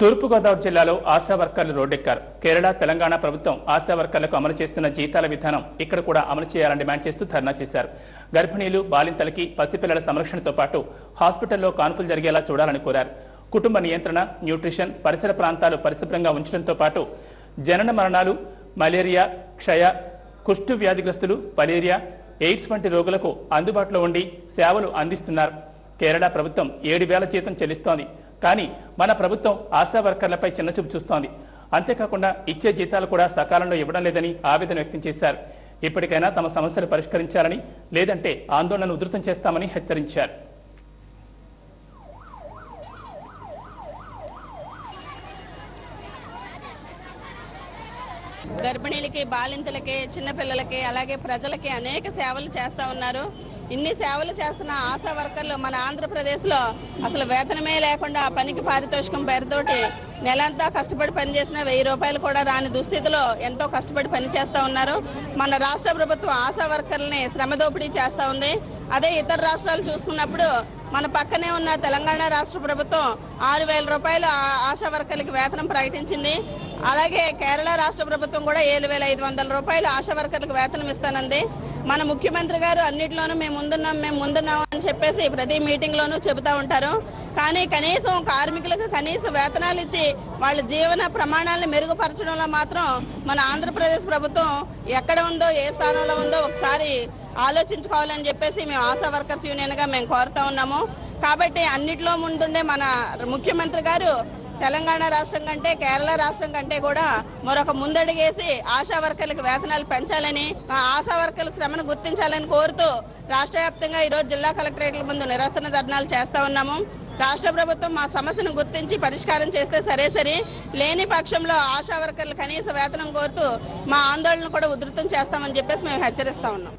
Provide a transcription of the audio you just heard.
తూర్పుగోదావరి జిల్లాలో ఆశా వర్కర్లు రోడ్డెక్కారు. కేరళ తెలంగాణ ప్రభుత్వం ఆశా వర్కర్లకు అమలు చేస్తున్న జీతాల విధానం ఇక్కడ కూడా అమలు చేయాలని డిమాండ్ చేస్తూ ధర్నా చేశారు. గర్భిణీలు బాలింతలకి పసిపిల్లల సంరక్షణతో పాటు హాస్పిటల్లో కాన్పులు జరిగేలా చూడాలని కోరారు. కుటుంబ నియంత్రణ న్యూట్రిషన్ పరిసర ప్రాంతాలు పరిశుభ్రంగా ఉంచడంతో పాటు జనన మరణాలు మలేరియా క్షయ కుష్టు వ్యాధిగ్రస్తులు మలేరియా ఎయిడ్స్ వంటి రోగులకు అందుబాటులో ఉండి సేవలు అందిస్తున్నారు. కేరళ ప్రభుత్వం ఏడు వేల జీతం చెల్లిస్తోంది. కానీ మన ప్రభుత్వం ఆశా వర్కర్లపై చిన్నచూపు చూస్తోంది. అంతేకాకుండా ఇచ్చే జీతాలు కూడా సకాలంలో ఇవ్వడం లేదని ఆవేదన వ్యక్తం చేశారు. ఇప్పటికైనా తమ సమస్యలు పరిష్కరించాలని లేదంటే ఆందోళనను ఉధృతం చేస్తామని హెచ్చరించారు. గర్భిణీలకి బాలింతలకి చిన్నపిల్లలకి అలాగే ప్రజలకి అనేక సేవలు చేస్తా ఉన్నారు. ఇన్ని సేవలు చేస్తున్న ఆశా వర్కర్లు మన ఆంధ్రప్రదేశ్లో అసలు వేతనమే లేకుండా పనికి పారితోషికం పేరుతోటి నెలంతా కష్టపడి పనిచేసిన వెయ్యి రూపాయలు కూడా రాని దుస్థితిలో ఎంతో కష్టపడి పనిచేస్తా ఉన్నారు. మన రాష్ట్ర ప్రభుత్వం ఆశా వర్కర్లని శ్రమ దోపిడీ చేస్తా ఉంది. అదే ఇతర రాష్ట్రాలు చూసుకున్నప్పుడు మన పక్కనే ఉన్న తెలంగాణ రాష్ట్ర ప్రభుత్వం ఆరు వేల రూపాయలు ఆశా వర్కర్లకి వేతనం ప్రకటించింది. అలాగే కేరళ రాష్ట్ర ప్రభుత్వం కూడా ఏడు వేల ఐదు వందల రూపాయలు ఆశా వర్కర్లకు వేతనం ఇస్తానంది. మన ముఖ్యమంత్రి గారు అన్నిటిలోనూ మేము ముందున్నాం మేము ముందున్నాం అని చెప్పేసి ప్రతి మీటింగ్ లోనూ చెబుతా ఉంటారు. కానీ కనీసం కార్మికులకు కనీస వేతనాలు ఇచ్చి వాళ్ళ జీవన ప్రమాణాలను మెరుగుపరచడంలో మాత్రం మన ఆంధ్రప్రదేశ్ ప్రభుత్వం ఎక్కడ ఉందో ఏ స్థానంలో ఉందో ఒకసారి ఆలోచించుకోవాలని చెప్పేసి మేము ఆశా వర్కర్స్ యూనియన్గా మేము కోరుతా ఉన్నాము. కాబట్టి అన్నిట్లో ముందుండే మన ముఖ్యమంత్రి గారు తెలంగాణ రాష్ట్రం కంటే కేరళ రాష్ట్రం కంటే కూడా మరొక ముందడుగేసి ఆశా వర్కర్లకు వేతనాలు పెంచాలని ఆ ఆశా వర్కర్ల శ్రమను గుర్తించాలని కోరుతూ రాష్ట్ర వ్యాప్తంగా ఈరోజు జిల్లా కలెక్టరేట్ల ముందు నిరసన ధర్నాలు చేస్తా ఉన్నాము. రాష్ట్ర ప్రభుత్వం మా సమస్యను గుర్తించి పరిష్కారం చేస్తే సరే సరే. లేని పక్షంలో ఆశా వర్కర్లు కనీస వేతనం కోరుతూ మా ఆందోళన కూడా ఉధృతం చేస్తామని చెప్పేసి మేము హెచ్చరిస్తా ఉన్నాం.